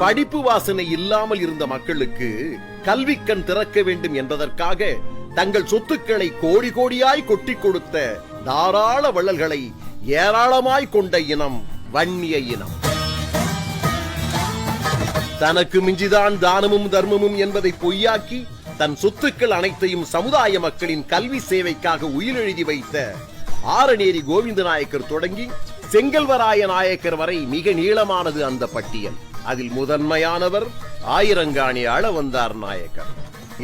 படிப்பு வாசனை இல்லாமல் இருந்த மக்களுக்கு கல்விக்கண் திறக்க வேண்டும் என்பதற்காக தங்கள் சொத்துக்களை கோடி கோடியாய் கொட்டி கொடுத்த தாராள வள்ளல்களை ஏராளமாய் கொண்ட இனம் வன்னிய இனம். தனக்கு மிஞ்சிதான் தானமும் தர்மமும் என்பதை பொய்யாக்கி தன் சொத்துக்கள் அனைத்தையும் சமுதாய மக்களின் கல்வி சேவைக்காக உயிரெழுதி வைத்த ஆரநேரி கோவிந்த நாயக்கர் தொடங்கி செங்கல்வராய நாயக்கர் வரை மிக நீளமானது அந்த பட்டியல். அதில் முதன்மையானவர் ஆயிரங்காணி வந்தார் நாயக்கர்.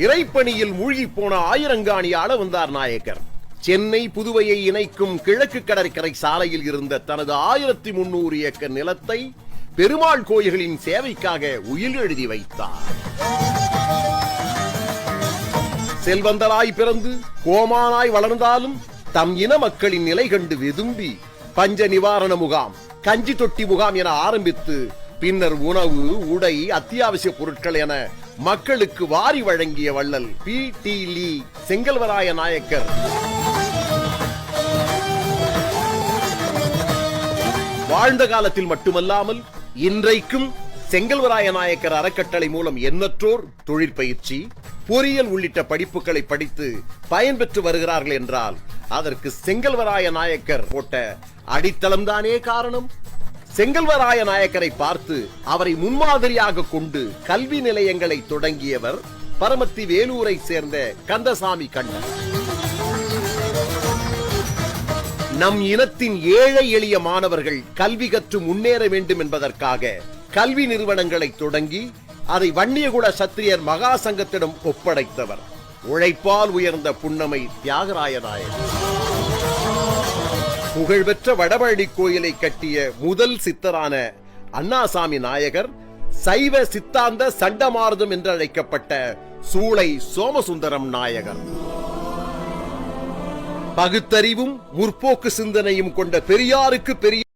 இறைப்பணியில் மூழ்கி போன ஆயிரங்காணி வந்தார் நாயக்கர். சென்னை புதுவையை இணைக்கும் கிழக்கு கடற்கரை சாலையில் இருந்த தனது ஆயிரத்தி முன்னூறு ஏக்கர் நிலத்தை பெருமாள் கோயில்களின் சேவைக்காக உயிர் எழுதி வைத்தார். செல்வந்தராய் பிறந்து கோமானாய் வளர்ந்தாலும் தம் இன மக்களின் நிலை கண்டு வெதும்பி பஞ்ச நிவாரண முகாம் கஞ்சி தொட்டி முகாம் என ஆரம்பித்து பின்னர் உணவு உடை அத்தியாவசிய பொருட்கள் என மக்களுக்கு வாரி வழங்கிய வள்ளல் பி. டி. லீ. செங்கல்வராய நாயக்கர். வாழ்ந்த காலத்தில் மட்டுமல்லாமல் இன்றைக்கும் செங்கல்வராய நாயக்கர் அறக்கட்டளை மூலம் எண்ணற்றோர் தொழிற்பயிற்சி பொறியியல் உள்ளிட்ட படிப்புகளை படித்து பயன்பெற்று வருகிறார்கள் என்றால் அதற்கு செங்கல்வராய நாயக்கர் போட்ட அடித்தளம்தானே காரணம்? செங்கல்வராய நாயக்கரை பார்த்து அவரை முன்மாதிரியாக கொண்டு கல்வி நிலையங்களை தொடங்கியவர் பரமத்தி வேலூரை சேர்ந்த கந்தசாமி கண்ணன். நம் இனத்தின் ஏழை எளிய மாணவர்கள் கல்வி கற்று முன்னேற வேண்டும் என்பதற்காக கல்வி நிறுவனங்களை தொடங்கி அதை வன்னியகுல சத்திரியர் மகா சங்கத்திடம் ஒப்படைத்தவர். உழைப்பால் உயர்ந்த புன்னமை தியாகராய நாயகர். புகழ்பெற்ற வடபழனி கோயிலை கட்டிய முதல் சித்தரான அண்ணாசாமி நாயகர் சைவ சித்தாந்த சண்டமார்தம் என்று அழைக்கப்பட்ட சூளை சோமசுந்தரம் நாயகர். பகுத்தறிவும் முற்போக்கு சிந்தனையும் கொண்ட பெரியாருக்கு பெரிய